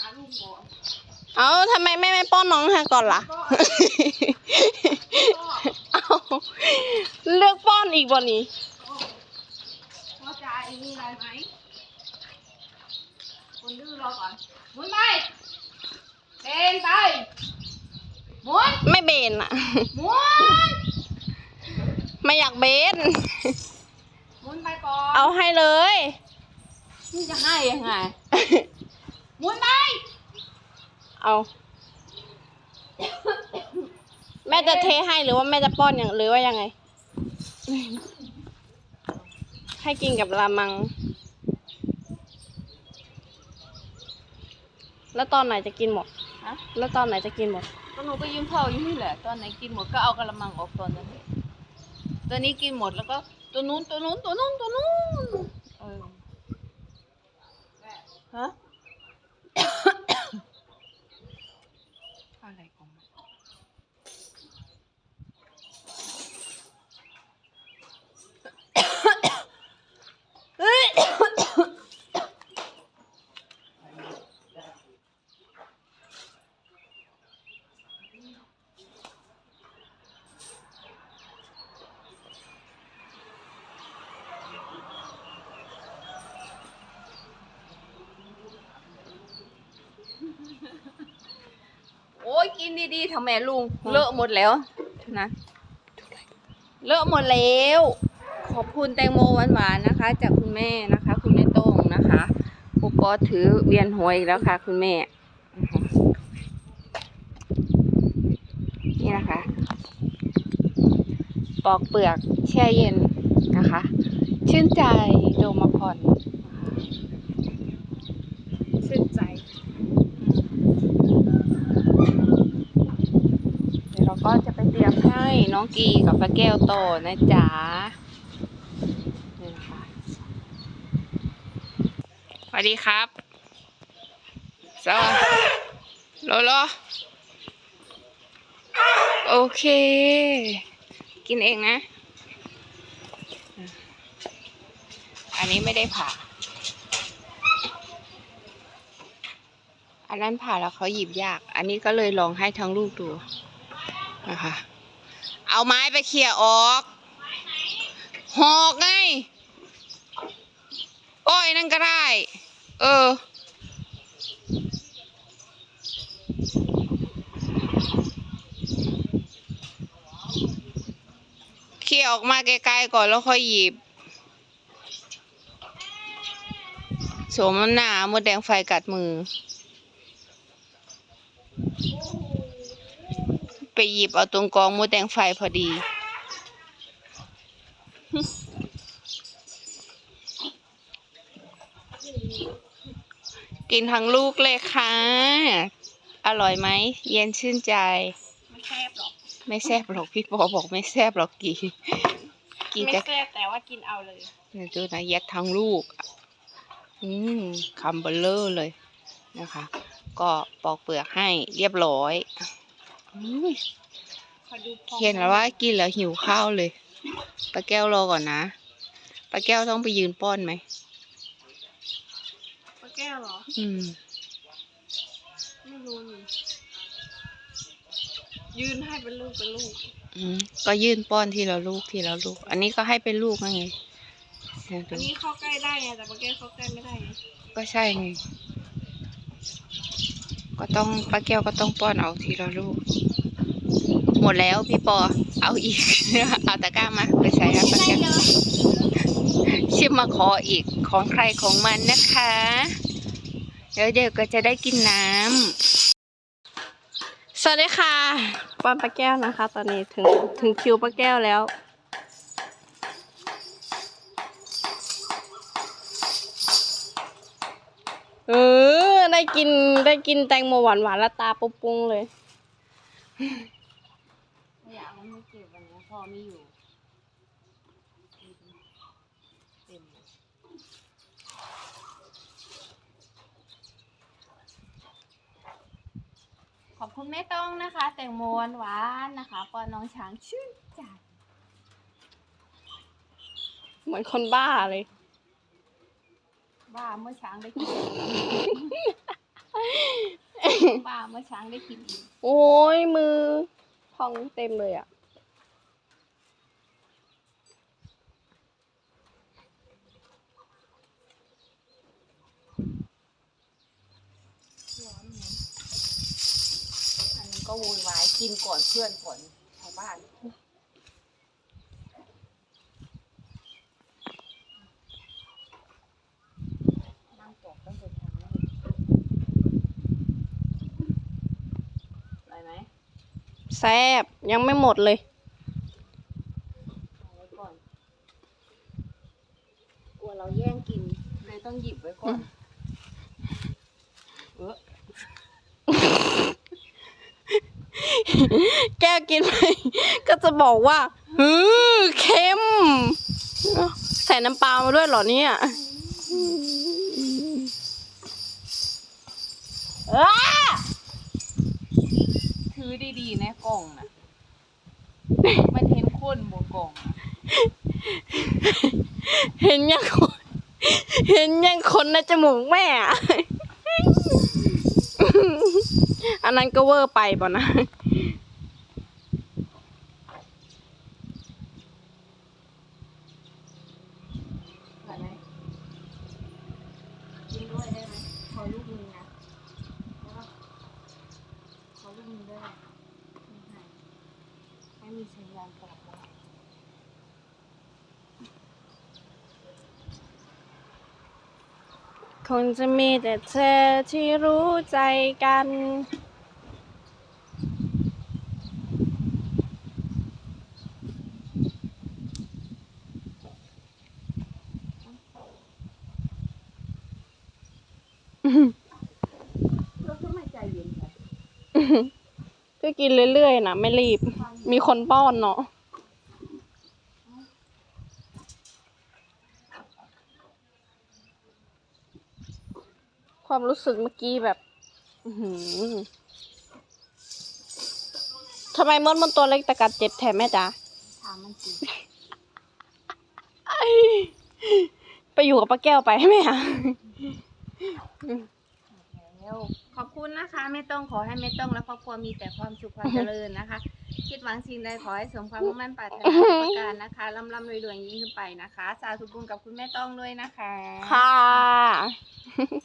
หาลูกก่อนเอาทำไมไม่ไม่ป้อนน้องฮะก่อนล่ะ เอาเลือกป้อนอีกบ่นี้พ่อใจมีอะไรไหมคนดื้อรอก่อนหมุนไปเดินไปหมุนไม่เบนอะหมุนไม่อยากเบนหมุนไปก่อนเอาให้เลยนี่จะให้ยังไงหมุนไป เอา แม่จะเทให้หรือว่าแม่จะป้อนอย่างหรือว่ายังไง ให้กินกับลามัง แล้วตอนไหนจะกินหมด ฮะแล้วตอนไหนจะกินหมด ก็หนูก็ยืมพ่ออยู่นี่แหละ ตอนไหนกินหมดก็เอากระมังออกตอนนั้นตัวนี้กินหมดแล้วก็ ตัวนู้นตัวนู้นตัวนู้นตัวนู้นเออฮะ อะไรของมันเฮ้ย โอ้ย กินดีๆทำไมลุง เลอะหมดแล้วนะเลอะหมดแล้ว ขอบคุณแตงโมหวานๆนะคะ จากคุณแม่นะคะ คุณแม่โต้งนะคะปูปอถือเวียนหัวอีกแล้วค่ะ คุณแม่นะคะนี่นะคะ ปอกเปลือกแช่เย็นนะคะ ชื่นใจโดมาพอนนะคะชื่นใจ เดี๋ยวเราก็จะไปเตรียม ให้น้องกีกับป้าแก้วโตอนะจ๊ะนี่นะคะสวัสดีครับสวัสดีโลโลโอเค กินเองนะ อันนี้ไม่ได้ผ่า อันนั้นผ่าแล้วเขาหยิบยาก อันนี้ก็เลยลองให้ทั้งลูกดูนะคะ เอาไม้ไปเขี่ยออก หอกไงโอ้ยนั่นก็ได้ เออ เขี่ยออกมาไกลๆก่อนแล้วค่อยหยิบโสมน้ำหนามดแดงไฟกัดมือ ไป หยิบเอาตรงกองมดแดงไฟพอดีกินทั้งลูกเลยค่ะ อร่อยไหม เย็นชื่นใจ ไม่แซ่บหรอก ไม่แซ่บหรอกพี่ปอบอกไม่แซ่บหรอกกีกีไม่จะแซ่บแต่ว่ากินเอาเลย เดี๋ยวดูนะยัดทั้งลูก อืมคำเบลเลอร์เลยนะคะ ก็ปอกเปลือกให้เรียบร้อยอุ้ยขอดูพอง เขียนแล้วว่ากินแล้วหิวข้าวเลยป้าแก้วรอก่อนนะป้าแก้วต้องไปยืนป้อนไหมป้าแก้วเหรอ อืม ไม่รู้นี่ยืนให้เป็นลูกเป็นลูก อืม ก็ยื่นป้อนทีละลูกทีละลูก อันนี้ก็ให้เป็นลูกไงเนี่ยอันดูนี้เข้าใกล้ได้ไงแต่ป้าแก้วเข้าใกล้ไม่ได้ไงก็ใช่ไง ก็ต้องป้าแก้วก็ต้องป้อนเอาทีละลูก หมดแล้วพี่ปอ เอาอีก เอาตะกร้ามาไปใส่ครับป้าแก้วชิมมาขออีกของใครของมันนะคะ เดี๋ยวเดี๋ยวก็จะได้กินน้ำสวัสดีค่ะป้อนป้าแก้วนะคะ ตอนนี้ถึงถึงคิวป้าแก้วแล้วเออ ได้กินได้กินแตงโมหวานหวานๆแล้วตาปุ้งๆเลยขยะมันไม่เก็บวันนี้พ่อไม่อยู่เต็มเลยขอบคุณแม่ต้องนะคะ แตงโมหวานๆนะคะปอนน้องช้างชื่นใจเหมือนคนบ้าเลย ว่าเมื่อช้างได้กินป้าเมื่อช้างได้กินอีกโอ้ยมือพองเต็มเลยอะอันนี้ก็โวยวายกินก่อนเพื่อนก่อนชาวบ้านนั่งปอกตั้งแต่ทางนี้ได้ไหม แซบยังไม่หมดเลย เอาไว้ก่อน กลัวเราแย่งกิน เลยต้องหยิบไว้ก่อน เออแก้วกินไป ก็จะบอกว่าฮือเค็มเอ้าใส่น้ำปลามาด้วยเหรอเนี่ยอ้าถือ ดีๆนะกล่องน่ะ มันเห็นคนบนกล่องน่ะเห็นยังคน เห็นยังคนในจมูกแม่อะอันนั้นก็เวอร์ไปป่ะนะ ได้ไหมกินด้วยได้ไหมขอลูกนึงนะได้ปะ ขอลูกนึงได้ไหมไม่ให้ไม่มีสัญญาณกลับมาคงจะมีแต่เธอที่รู้ใจกัน แล้วทำไมใจเย็นจัง ก็กินเรื่อยๆนะไม่รีบ มีคนป้อนเนาะความรู้สึกเมื่อกี้แบบอื้อหือทำไมมดมันตัวเล็กแต่กัดเจ็บแถมแม่จ๋าถามมันสิไปอยู่กับป้าแก้วไปไหมอะแล้วขอบคุณ นะคะแม่ต้องขอให้แม่ต้องและครอบครัวมีแต่ความสุขความเจริญนะคะ คิดหวังสิ่งใดขอให้สมความมุ่งมั่นปรารถนาทุกประการนะคะร่ำร่ำรวยรวยยิ่งขึ้นไปนะคะ สาธุบุญกับคุณแม่ต้องด้วยนะคะ ค่ะ